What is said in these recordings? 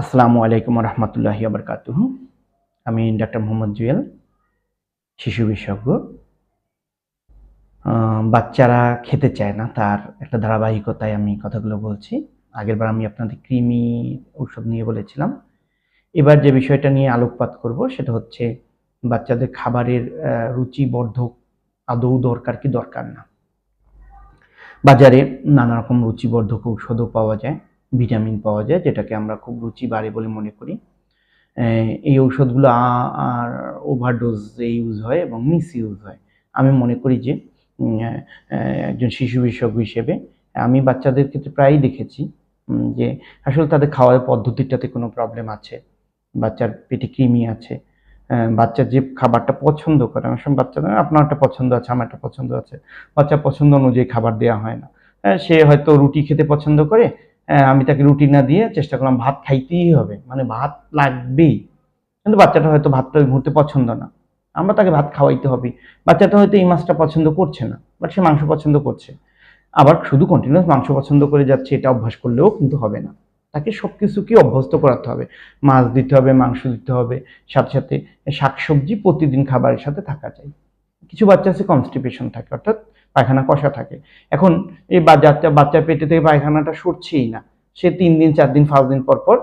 আসসালামু আলাইকুম রহমতুল্লাহি আবরকাতুহ। আমি ডাক্তার মোহাম্মদ জুয়েল, শিশু বিশেষজ্ঞ। বাচ্চারা খেতে চায় না, তার একটা ধারাবাহিকতায় আমি কথাগুলো বলছি। আগেরবার আমি আপনাদের কৃমি ঔষধ নিয়ে বলেছিলাম। এবার যে বিষয়টা নিয়ে আলোকপাত করব, সেটা হচ্ছে বাচ্চাদের খাবারের রুচিবর্ধক আদৌ দরকার কি দরকার না। বাজারে নানা রকম রুচিবর্ধক ঔষধও পাওয়া যায়। ভিটামিন পাওয়া যায় যেটাকে আমরা খুব রুচি বাড়ে বলে মনে করি। এই ঔষধগুলো আর ওভারডোজ ইউজ হয় এবং মিস ইউজ হয়। আমি মনে করি যে একজন শিশু বিশেষজ্ঞ হিসেবে আমি বাচ্চাদের ক্ষেত্রে প্রায়ই দেখেছি যে আসলে তাদের খাওয়ার পদ্ধতিটাতে কোনো প্রবলেম আছে বাচ্চার পেটে কৃমি আছে আহ, বাচ্চা যে খাবারটা পছন্দ করে সময় বাচ্চাদের আপনার একটা পছন্দ আছে আমার একটা পছন্দ আছে বাচ্চা পছন্দ অনুযায়ী খাবার দেওয়া হয় না। সে হয়তো রুটি খেতে পছন্দ করে আমি তাকে রুটি না দিয়ে চেষ্টা করলাম ভাত খাইতেই হবে। মানে ভাত লাগবেই। কিন্তু বাচ্চাটা হয়তো ভাতটা ওই মুহূর্তে পছন্দ না। আমরা তাকে ভাত খাওয়াইতে হবে। বাচ্চাটা হয়তো এই মাছটা পছন্দ করছে না বাট সে মাংস পছন্দ করছে। আবার শুধু কন্টিনিউয়াস মাংস পছন্দ করে যাচ্ছে, এটা অভ্যাস করলেও কিন্তু হবে না। তাকে সব কিছুকে অভ্যস্ত করাতে হবে। মাছ দিতে হবে, মাংস দিতে হবে, সাথে সাথে শাকসবজি প্রতিদিন খাবারের সাথে থাকা চাই কিছু বাচ্চা আছে কনস্টিপেশন থাকে, অর্থাৎ পায়খানা কষা থাকে। এখন এই বাচ্চা বাচ্চার পেটে থেকে পায়খানাটা সরছেই না। সে তিন দিন, চার দিন, পাঁচ দিন পর পর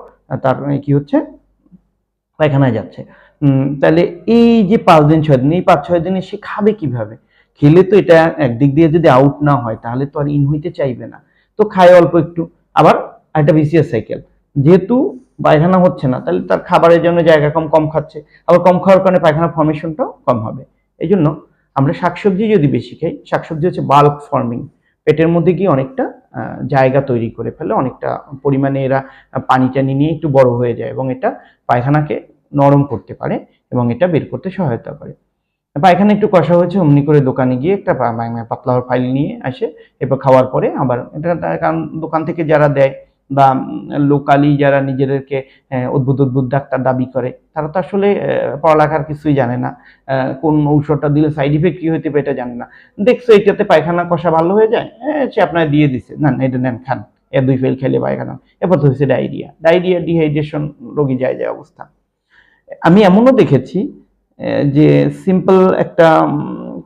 তার মানে কি হচ্ছে? পায়খানায় যাচ্ছে। তাহলে এই যে পাঁচ দিন, ছয় দিন, এই পাঁচ, ছয় দিনে সে খাবে কীভাবে? খেলে তো এটা একদিক দিয়ে যদি আউট না হয়, তাহলে তো আর ইন হইতে চাইবে না। তো খায় অল্প একটু। আবার একটা বিসিএস সাইকেল যেহেতু পায়খানা হচ্ছে না, তাহলে তার খাবারের জন্য জায়গা কম কম খাচ্ছে। আবার কম খাওয়ার কারণে পায়খানা ফর্মেশনটাও কম হবে। এই জন্য আমরা শাকসবজি যদি বেশি খাই, শাকসবজি হচ্ছে বাল্ক ফর্মিং পেটের মধ্যে গিয়ে অনেকটা জায়গা তৈরি করে ফেলে, অনেকটা পরিমাণে এরা পানি টানি নিয়ে একটু বড় হয়ে যায় এবং এটা পায়খানাকে নরম করতে পারে এবং এটা বের করতে সহায়তা করে। পায়খানা একটু কষা হয়েছে, অমনি করে দোকানে গিয়ে একটা পাতলা ফাইল নিয়ে আসে, এরপর খাওয়ার পরে আবার এটা কারণ দোকান থেকে যারা দেয় বা লোকালি যারা নিজেদেরকে অদ্ভুত অদ্ভুত ডাক্তার দাবি করে, তারা তো আসলে পড়ালেখার কিছুই জানে না। কোন ঔষধটা দিলে সাইড ইফেক্ট কি হইতে পারে এটা জানে না। দেখছ এটাতে পায়খানা কষা ভালো হয়ে যায়? সে আপনার দিয়ে দিছে। না এটা নেন, খান। এ দুই ফেল খেলে পায়খানা এরপর তো হয়েছে ডায়রিয়া ডায়রিয়া ডিহাইড্রেশন রোগী যায় যায় অবস্থা। আমি এমনও দেখেছি যে সিম্পল একটা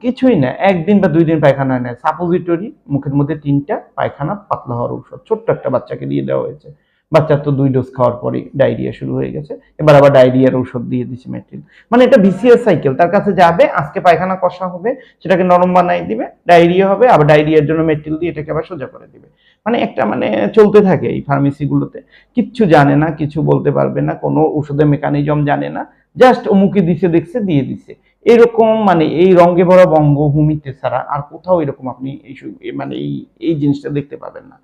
কিছুই না, একদিন বা দুই দিন পায়খানা নেয়। সাপোজিটরি মুখের মধ্যে তিনটা পায়খানা পাতলা হওয়ার ঔষধ। ছোট্ট একটা বাচ্চাকে দিয়ে দেওয়া হয়েছে। বাচ্চার তো দুই ডোজ খাওয়ার পরে ডায়রিয়া শুরু হয়ে গেছে। এবার আবার ডায়রিয়ার ঔষধ দিয়ে দিচ্ছে মেট্রিল মানে এটা বিসিএস সাইকেল তার কাছে যাবে, আজকে পায়খানা কষা হবে, সেটাকে নরম বানাই দিবে ডায়রিয়া হবে, আবার ডায়রিয়ার জন্য মেট্রিল দিয়ে এটাকে আবার সোজা করে দিবে। মানে একটা মানে চলতে থাকে এই ফার্মেসিগুলোতে কিচ্ছু জানে না, কিছু বলতে পারবে না, কোনো ওষুধের মেকানিজম জানে না। জাস্ট অমুকে দিছে, দেখছে, দিয়ে দিছে। এরকম মানে এই রঙে ভরা বঙ্গভূমিতে ছাড়া আর কোথাও এরকম আপনি এই মানে এই এই জিনিসটা দেখতে পাবেন না।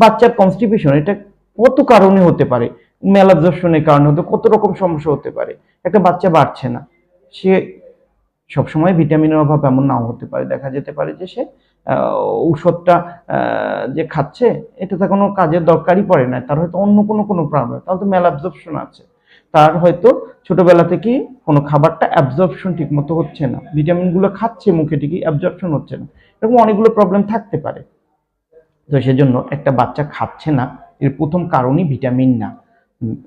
বাচ্চার কনস্টিপেশন এটা কত কারণে হতে পারে? ম্যালাবজর্শনের কারণে হতে, কত রকম সমস্যা হতে পারে? একটা বাচ্চা বাড়ছে না, সে সবসময় ভিটামিনের অভাব এমন নাও হতে পারে। দেখা যেতে পারে যে সে ঔষধটা যে খাচ্ছে এটা এটাতে কোনো কাজের দরকারই পড়ে না, তার হয়তো অন্য কোনো কোনো প্রবলেম তাহলে তো ম্যালাবজর্পশন আছে। তার হয়তো ছোটবেলা থেকেই কোনো খাবারটা অ্যাবজর্পশন ঠিক মতো হচ্ছে না। ভিটামিনগুলো খাচ্ছে, মুখে ঠিকই অ্যাবজর্পশন হচ্ছে না। এরকম অনেকগুলো প্রবলেম থাকতে পারে। তো সেজন্য একটা বাচ্চা খাচ্ছে না, এর প্রথম কারণই ভিটামিন না।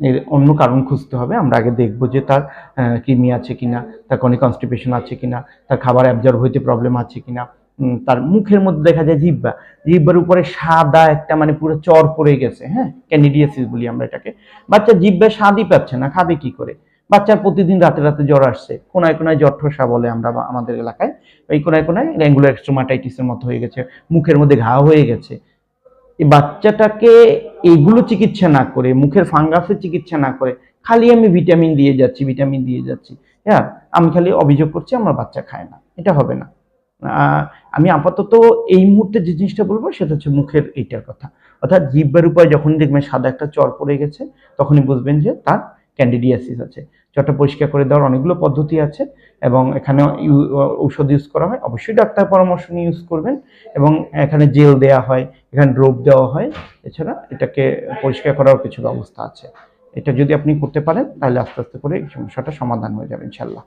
এর অন্য কারণ খুঁজতে হবে। আমরা আগে দেখব যে তার কৃমি আছে কিনা, তার কোনো কনস্টিপেশন আছে কিনা, তার খাবার অ্যাবজর্ব হইতে প্রবলেম আছে কিনা। তার মুখের মধ্যে দেখা যায় জিব্বা জিব্বার উপরে সাদা একটা মানে পুরো চর পড়ে গেছে হ্যাঁ? ক্যান্ডিডিয়াসিস বলি আমরা এটাকে। বাচ্চা জিব্বা স্বাদই পাচ্ছে না, খাবে কি করে? বাচ্চার প্রতিদিন রাতে রাতে জ্বর আসছে। কোনায় কোনায় জ্বর ঠোসা বলে আমরা আমাদের এলাকায়। এই কোনায় কোনায় র্যাঙ্গুলার এক্সট্রোমাটাইটিসের মতো হয়ে গেছে, মুখের মধ্যে ঘা হয়ে গেছে। এই বাচ্চাটাকে এগুলো চিকিৎসা না করে, মুখের ফাঙ্গাসের চিকিৎসা না করে, খালি আমি ভিটামিন দিয়ে যাচ্ছি, ভিটামিন দিয়ে যাচ্ছি। হ্যাঁ? আমি খালি অভিযোগ করছি, আমার বাচ্চা খায় না। এটা হবে না। আমি আপাতত এই মুহূর্তে যে জিনিসটা বলব, সেটা হচ্ছে মুখের এইটার কথা। অর্থাৎ জিব্বার উপরে যখন দেখবেন সাদা একটা চর পড়ে গেছে, তখনই বুঝবেন যে তার ক্যান্ডিডিয়াসিস আছে। চরটা পরিষ্কার করে দেওয়ার অনেকগুলো পদ্ধতি আছে এবং এখানে ঔষধ ইউজ করা হয়। অবশ্যই ডাক্তার পরামর্শ নিয়ে ইউজ করবেন এবং এখানে জেল দেওয়া হয়, এখানে ড্রপ দেওয়া হয়। এছাড়া এটাকে পরিষ্কার করার কিছু ব্যবস্থা আছে। এটা যদি আপনি করতে পারেন, তাহলে আস্তে আস্তে করে এই সমস্যাটা সমাধান হয়ে যাবে ইনশাল্লাহ